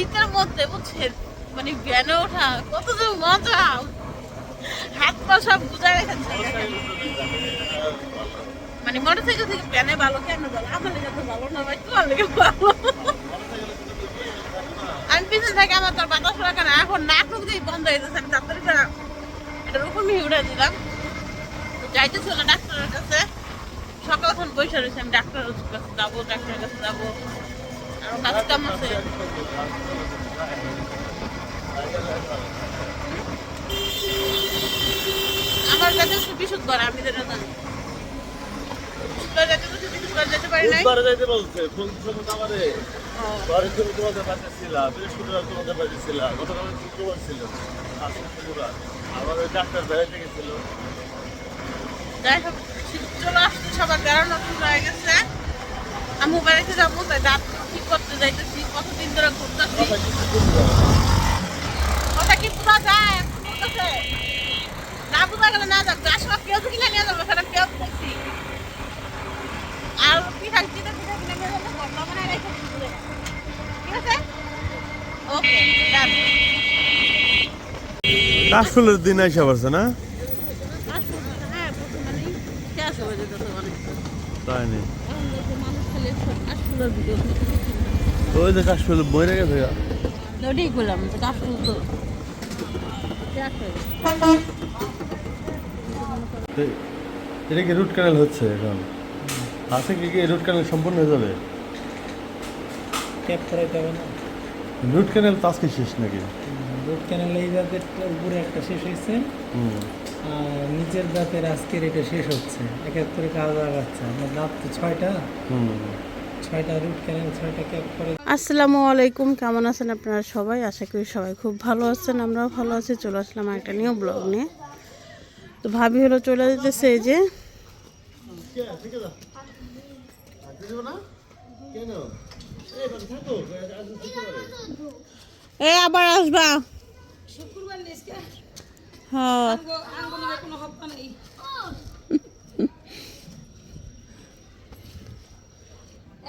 শীতের মধ্যে, বুঝছেন? মানে ভ্যানে ওঠা, কত যে মজা! হাত পা সব গুজা রেখেছে। মানে মোটরসাইকেল থেকে প্যানে ভালো কেন ভালো আমার লেগে ভালো না ভাই, তোমার লেগে ভালো। আমি পিছনে থেকে আমার তোর বাতাস রাখা না এখন নাক মুখ দিয়ে বন্ধ হয়ে যাচ্ছে আমি তাড়াতাড়ি করে উপর নিয়ে উড়ে দিলাম। যাইতেছিল ডাক্তারের কাছে। সকালক্ষণ বসে রয়েছে, আমি ডাক্তারের কাছে যাব, ডাক্তারের কাছে যাব। আরও কাজ আছে আমার কাছে বিশুদ্ধ করে আমি যেটা জানি। আমারে। ওই ডাক্তার বেড়াইতে গেছিল। চলে আসছে সবার বেড়ানো হয়ে গেছে। আমি বাড়িতে যাব তাই যাইতেছি কতদিন ধরে ঘুরতেছি। কথা কি বোঝা যায়? না বোঝা গেলে না যাক আসলে পেঁয়াজ কিনে নিয়ে যাব সেটা পেঁয়াজ দেখছি আর পিঠা চিটা পিঠা কিনে নিয়ে যাব গল্লা বানায় রেখে ঠিক আছে? ওকে কাশফুলের দিন আইসা পারছে না? হ্যাঁ তাই নেই ওই যে কাশফুল মরে গেছে। ওটাই করলাম তো কাশফুল তো। এটা কি রুট ক্যানেল হচ্ছে এখন? আছে কি কি রুট ক্যানেল সম্পূর্ণ হয়ে যাবে? ক্যাপ করাইতে হবে না। রুট ক্যানেল তো আজকে শেষ নাকি? রোড ক্যানেল এই দাঁতের উপরে একটা শেষ হয়েছে নিচের দাঁতের আজকের এটা শেষ হচ্ছে। একাত্তরে কাজ আগাচ্ছে আমার দাঁত তো ছয়টা। হুম। ছয়টা রুট ক্যানেল ছয়টা ক্যাপ করে আসসালামু আলাইকুম কেমন আছেন আপনারা সবাই? আশা করি সবাই খুব ভালো আছেন আমরাও ভালো আছি। চলে আসলাম একটা নিউ ব্লগ নিয়ে। তো ভাবি হলো চলে যেতেছে এই যে। এ আবার আসবা। হ্যাঁ ভাবি ফ্লাট জ্বলে রয়েছে ঘুমাই যাবি গাড়ি টান দিলে তো ঘুমায় পড়ব বোকা দেশ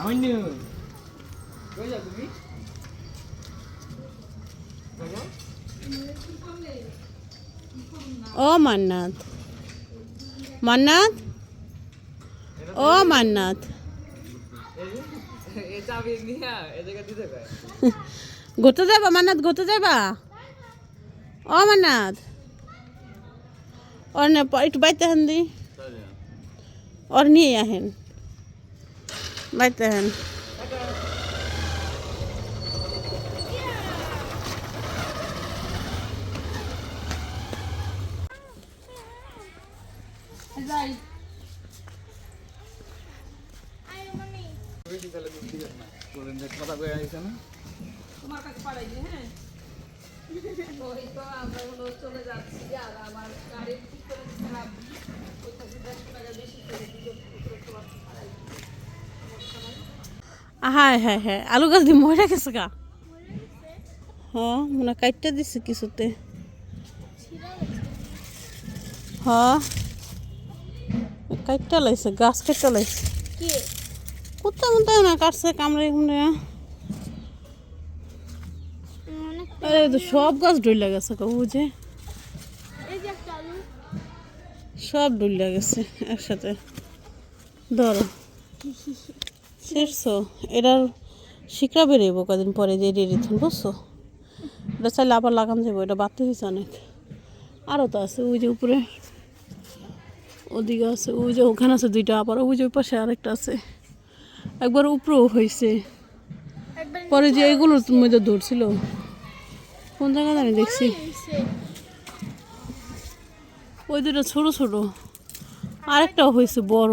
এটার কথা যাই আচ্ছা যান ও মান্নাত মান্নাত ও মান্নাত ঘুরতে যাবা মান্নাত ঘুরতে যাবা? ও মান্নাত ওর না, একটু বাইতে হেন দি। ওর নিয়ে আহেন। বাইতে হেন যাই তোমার কাছে পাঠাই দিই, হ্যাঁ ওই তো আমরা হলো চলে যাচ্ছি আর আমার গাড়ি ঠিক করে দিচ্ছিলাম ওই কাছে দেড়শো টাকা বেশি করে দিল তোমার পাঠাই দিই। হ্যাঁ হ্যাঁ হ্যাঁ। আলু গাছ দিয়ে মরে গেছে গা। হ্যাঁ মনে কাটটা দিছে কিছুতে। হ্যাঁ। কাটটা লাইছে গাছ কাটটা লাইছে। কুত্তা মুত্তা না কাটছে কামড়ে কুমড়ে। আরে তো সব গাছ ডুইলা গেছে গো বুঝে সব ডুইলা গেছে একসাথে। ধরো। শেষছো এটার শিকড়া বেরোইব কদিন পরে যে রেডি রেডিথুন বুঝছ এটা চাইলে আবার লাগান যাব এটা বাতি হয়েছে অনেক। আরও তো আছে, ওই যে উপরে। ওদিকে আছে, ওই যে ওখানে আছে দুইটা, আবার ওই যে ওই পাশে আরেকটা আছে। একবার উপরেও হয়েছে পরে যে এগুলো মধ্যে ধরছিল, কোন জায়গা জানি দেখছি। ওই দুটো ছোট ছোট, আরেকটাও হয়েছে বড়।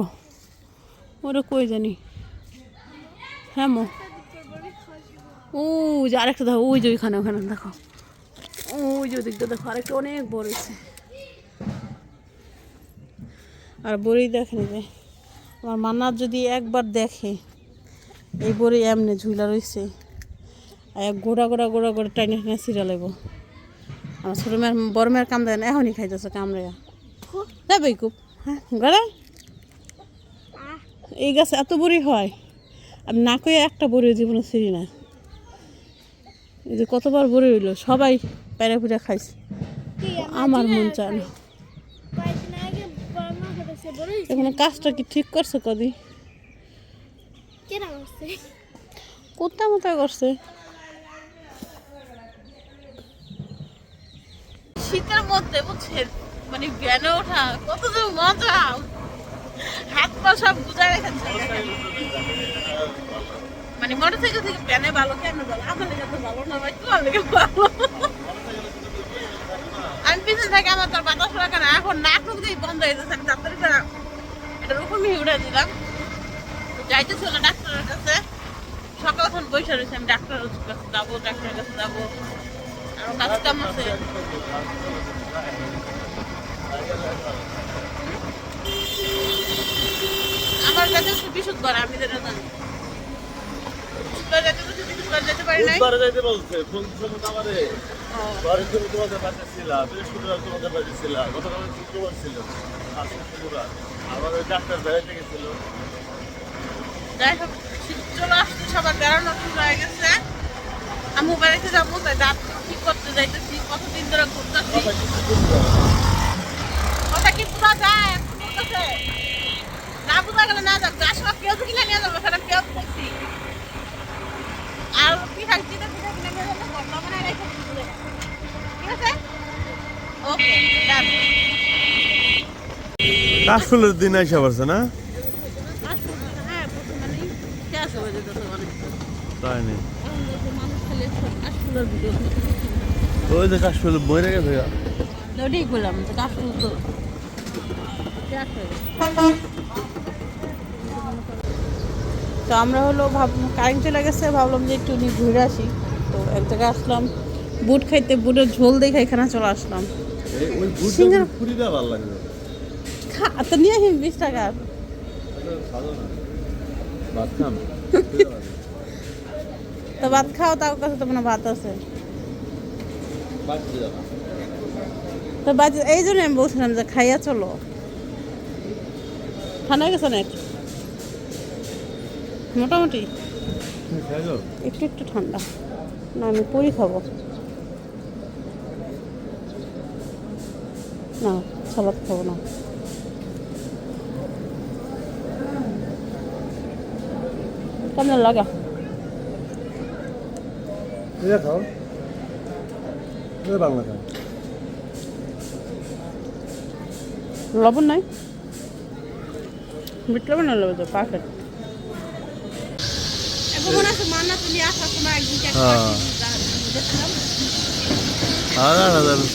ওটা কই জানি। হ্যাঁ মো। ও যে আরেকটা দেখো ওই যে ওইখানে ওখানে দেখো। ওই যে ওদিকটা দেখো আরেকটা অনেক বড় হয়েছে। আর বড়ি দেখেনি যে আমার মান্নার যদি একবার দেখে এই বড়ি এমনি ঝুলা রয়েছে আর এক গোড়া গোড়া গোড়া গোড়া টাইনে টাইনে সিরা লাগব আমার ছোটো মেয়ের বড় মেয়ের কাম দেয় না এখনই খাইতেছে কামড়ে যাবে খুব। হ্যাঁ গড়া। এই গাছে এত বড়ি হয়। আমি না কয়ে একটা বড়ি জীবনে ছিঁড়ি না এই যে কতবার বড়ি হইল সবাই প্যারা পুরা খাইছে। আমার মন চায় না। এখানে কাজটা কি ঠিক করছে কদি? কোথা মতো করছে। শীতের মধ্যে বুঝছেন মানে ভ্যানে ওঠা কত যে মজা। হাত পা সব গুজায় রেখেছে। মানে মোটরসাইকেল থেকে ভ্যানে ভালো কেন ভালো আমার লেগে ভালো না ভাই তোমার লেগে ভালো আমি পিছনে থেকে আমার তোর বাতাস লাগে না এখন মুখ দিয়ে বন্ধ হয়ে যাচ্ছে আমি তাড়াতাড়ি করে এটা রকমই উড়ে দিলাম। যাইতেছিল ডাক্তারের কাছে। সকাল এখন বসে রয়েছে, আমি ডাক্তারের কাছে যাব, ডাক্তারের কাছে যাব। আরও কাজ কাম আছে। আমার কাছে বিশুদ্ধ আমি যেটা জানি শুক্রবার যেতে বলছে, শুক্রবার যেতে পারি নাই বুধবারে যাইতে বলছে ফোন দিছিল আমারে। ঘরে তুমি তোমাদের বাড়িতে ছিলা বৃহস্পতিবার তোমাদের বাড়িতে ছিলা গতকাল শুক্রবার ছিল আজকে শুক্রবার। আবার ওই ডাক্তার বেড়াইতে গেছিল। যাই হোক চলে আসছে সবার বেড়ানো শুরু হয়ে গেছে। আমি বেড়াইতে যাব তাই দাঁত ঠিক করতে যাইতেছি কতদিন ধরে ঘুরতেছি। কথা কি বোঝা যায়? না বোঝা গেলে না যাক যা সব পেঁয়াজ কিনে নিয়ে যাব সেটা পেঁয়াজ দেখছি আর পিঠা চিনে পিঠা কিনে নিয়ে যাব গন্ডা বানায় রেখে দিচ্ছি ঠিক আছে ওকে ডান কাশফুলের দিন আইসা পারছে না? তাই নেই ওই যে কাশফুল মরে গেছে গা। ওটাই করলাম যে কাশফুল তো তো আমরা হলো ভাব কারেন্ট চলে গেছে ভাবলাম যে একটু ঘুরে আসি। তো এক জায়গায় আসলাম বুট খাইতে বুটের ঝোল দেখে এখানে চলে আসলাম। সিঙ্গারা- ভালো লাগবে খা তো নিয়ে আসি বিশ টাকার খাম? তো ভাত খাও তার কাছে তো মানে ভাত আছে। তো বাজে এই জন্য আমি বলছিলাম যে খাইয়া চলো। ঠান্ডা গেছে অনেক মোটামুটি। একটু একটু ঠান্ডা। না আমি পুরি খাব। না সালাদ খাব না। কেমন লাগা। খাও। বাংলা খাও। লবণ নাই? বিট লবণ না লবণ পারফেক্ট মনে হ্যাঁ।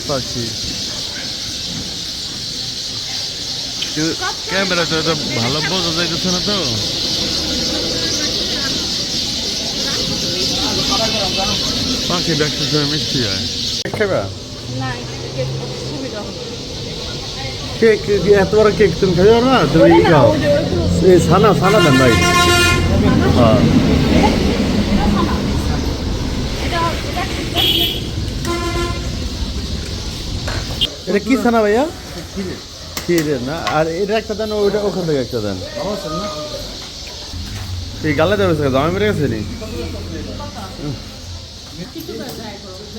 পাখি ক্যামেরাটা ভালো বোঝা যাইতেছে না তো। মিষ্টি হয় খাবা না সুবিধা হবে কেক এত বড় কেক তুমি খাই না তুমি ই খাও এই সানা সানা দেন ভাই হ্যাঁ এটা কি ছানা ভাইয়া ক্ষীরের না আর এটা একটা দেন ওইটা ওখান থেকে একটা দেন এই গালে দেবে দামে বেড়ে গেছে নি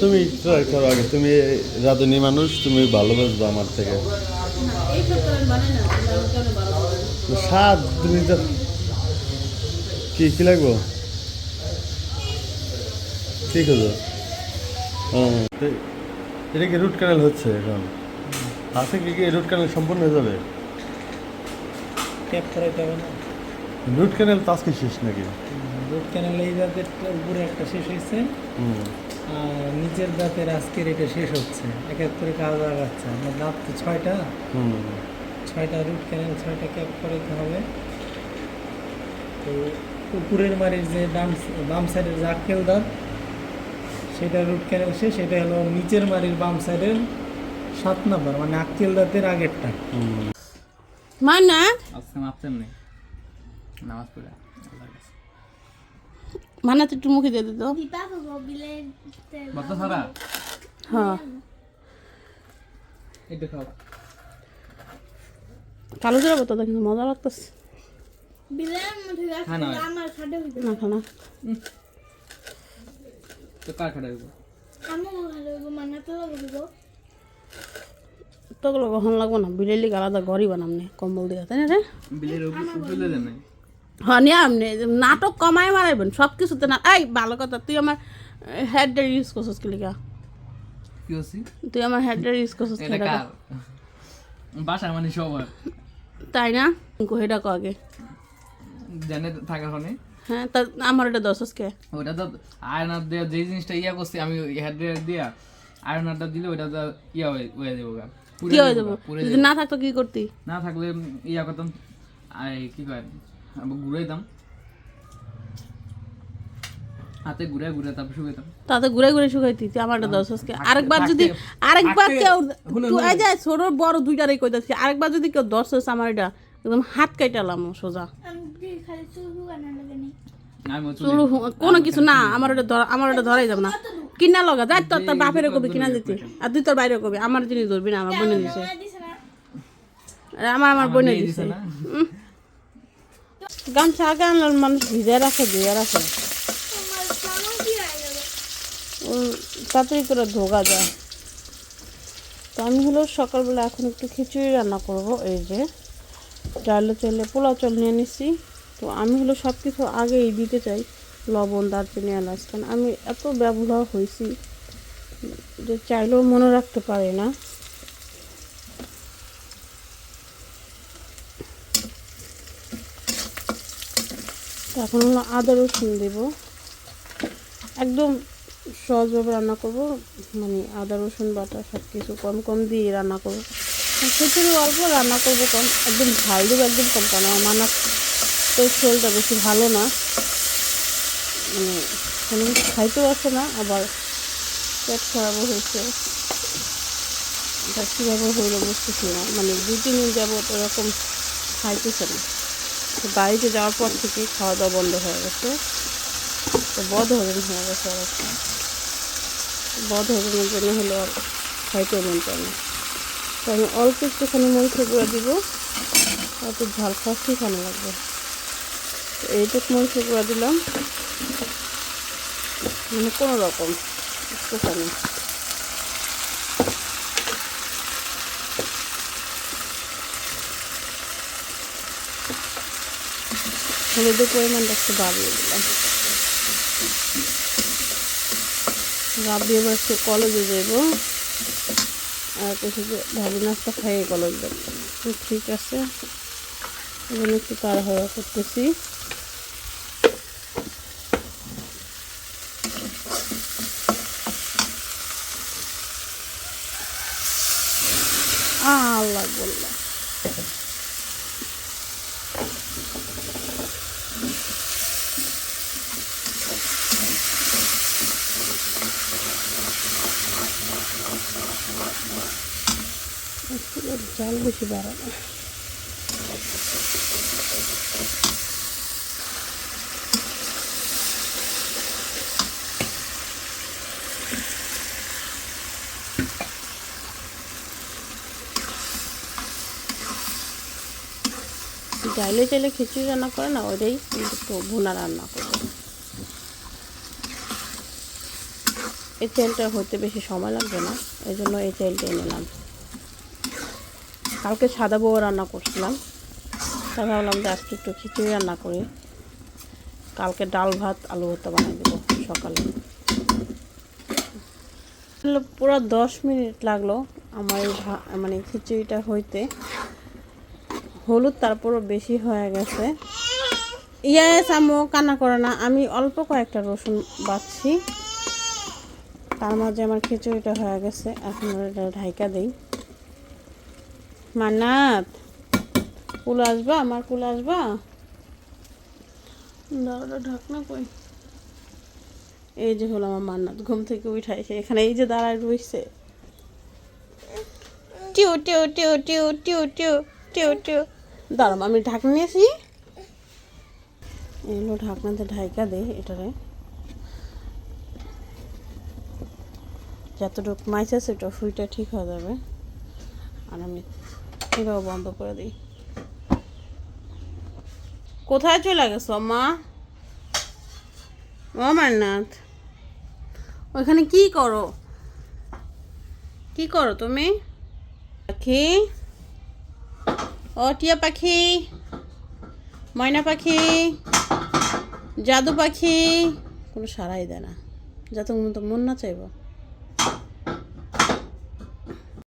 তুমি ট্রাই করো আগে। তুমি রাধুনি মানুষ তুমি ভালোবাসবে আমার থেকে। স্বাদ তুমি তো কি কি লাগবো? ঠিক আছে এটা কি রুট ক্যানেল হচ্ছে এখন? আছে কি কি রুট ক্যানেল সম্পূর্ণ হয়ে যাবে? রুট ক্যানেল তো আজকে শেষ নাকি? রোড ক্যানেল এই দাঁতের উপরে একটা শেষ হয়েছে। হুম। আর নিচের দাঁতের আজকের এটা শেষ হচ্ছে। এক এক করে কাজ আগাচ্ছে। আমার দাঁত তো ছয়টা। ছয়টা রুট ক্যানেল ছয়টা ক্যাপ করাইতে হবে। তো উপরের মারির যে ডান বাম সাইডের যে আক্কেল দাঁত সেটা রুট ক্যানেল শেষ। সেটা হলো নিচের মারির বাম সাইডের সাত নম্বর মানে আক্কেল দাঁতের আগেরটা। মা না? আজকে মাপতেন নেই। নামাজ পড়ে। মানা তো একটু মুখে দিয়ে দিত হ্যাঁ। কালো জিরা বতো কিন্তু মজা লাগতেছে। না খানা। তোগুলো কখন লাগবো না বিলেলি আলাদা ঘরই বানাম নে কম্বল দিয়ে তাই না রে? বিলের উপরে দেন নাই হ্যাঁ আমনে নাটক কমায় মারাইবেন সব কিছুতে না এই ভালো কথা তুই আমার হেডের ইউজ করছিস কি লিখা তুই আমার হেডের ইউজ করছিস বাসা মানে সবার। তাই না? হেডা কো আগে? জানে থাকার ফোনে হ্যাঁ তা আমার এটা দশস কে ওটা তো আয়নার দিয়ে যে জিনিসটা ইয়া করছি আমি হেড দিয়া আয়নারটা দিলে ওটা তো ইয়া হয়ে যাব কি হয়ে যাব। না থাকতো কি করতি? না থাকলে ইয়া করতাম আই কি কয়? ঘুরাইতাম হাতে ঘুরে ঘুরে তারপর শুকাইতাম তাতে ঘুরে ঘুরে শুকাইতি তুই আমার এটা দশস কে আরেকবার যদি আরেকবার কেউ তুই এই যে ছোট বড় দুইটারই কইতাছি আরেকবার যদি কেউ দশস আমার এটা একদম হাত কাইটালাম সোজা। কানা লাগে নি আমি চলে চুল হু- কোনো কিছু না আমার ওটা ধরা আমার ওটা ধরাই যাবে না। কিনা লগা যাই তোর তোর বাপেরও কবি কিনা দিতে আর তুই তোর বাইরে কবি আমার জিনিস ধরবি না আমার বোনে দিছে। আমার আমার বোনে দিছে। দিছে না। গামছা আগে আনলে মানুষ ভিজে রাখে, ধুয়ে রাখে। তাড়াতাড়ি করে ধোকা যায়। তো আমি হলো সকালবেলা এখন একটু খিচুড়ি রান্না করব, এই যে ডালে, তেলে পোলাও চল নিয়ে নিছি। তো আমি হলো সব কিছু আগেই দিতে চাই, লবণ, দারচিনি, এলাচ। কারণ আমি এত ব্যবহার হয়েছি যে চাইলেও মনে রাখতে পারি না। তো এখন হলো আদা রসুন দেবো। একদম সহজভাবে রান্না করব। মানে আদা রসুন, বাটা সব কিছু কম কম দিয়ে রান্না করব। খিচুড়ি অল্প রান্না করব কম, একদম ঝাল দেবো একদম কম, কারণ আমার তো শরীরটা বেশি ভালো না। মানে কোনো কিছু খাইতেও আসে না, আবার পেট খারাপও হয়েছে। কীভাবে হইল বুঝতেছি না। মানে দু তিন দিন যাবত এরকম খাইতেছে না। তো বাড়িতে যাওয়ার পর থেকে খাওয়া দাওয়া বন্ধ হয়ে গেছে। তো বদ হজম হয়ে গেছে একটা বদ হজমের জন্য হলো খাইতে মন চায় না। তো আমি অল্প একটুখানি মরিচ গুঁড়া দিব একটু ঝাল খাসি খানো লাগবে। তো এইটুকু মরিচ গুঁড়া দিলাম। মানে কোনো রকম, একটুখানি। হলুদের পরিমাণটা একটু বাড়িয়ে দিলাম। এবার একটু কলেজে যাব আর কিছু ভাবি নাস্তা খাইয়ে কলেজ যাব ঠিক আছে? এখানে একটু তাড়াহুড়া করতেছি। জাল বেশি বাড়ানো চাইলে চাইলে খিচুড়ি রান্না করে না, ওইটাই একটু ভুনা রান্না করব এই তেলটা হতে বেশি সময় লাগবে না এই জন্য এই তেলটাই নিলাম কালকে সাদা বউ রান্না করছিলাম। তাই ভাবলাম যে আজকে একটু খিচুড়ি রান্না করি। কালকে ডাল ভাত, আলু ভর্তা বানিয়ে দেবো সকালে। পুরো দশ মিনিট লাগল আমার এই মানে খিচুড়িটা হইতে। হলুদ তারপরও বেশি হয়ে গেছে। ইয়েস আম্মু, কান্না করে না। আমি অল্প কয়েকটা রসুন বাচ্ছি তার মাঝে আমার খিচুড়িটা হয়ে গেছে। এখন ঢাইকা দিই। মান্নাত। কুল আসবা? আমার কুল আসবা? দাঁড়াটা ঢাকনা কই? এই যে হলো আমার মান্নাত, ঘুম থেকে উঠাইছে এখানে, এই যে দাঁড়ায় রয়েছে। টিউ টিউ টিউ টিউ টিউ টিউ টিউ টিউ। দাঁড়াম আমি ঢাকনা নিয়েছি। এগুলো ঢাকনাতে ঢাইকা দে এটারে। যতটুকু মাছ আছে, ওটা ফুইটা ঠিক হয়ে যাবে। আর আমি এটাও বন্ধ করে দিই। কোথায় চলে গেছো, মা? অমরনাথ ওইখানে কি করো? কি করো তুমি? পাখি ও টিয়া পাখি, ময়না পাখি, জাদু পাখি, কোনো সারাই দেয় না। যত মন না চাইব।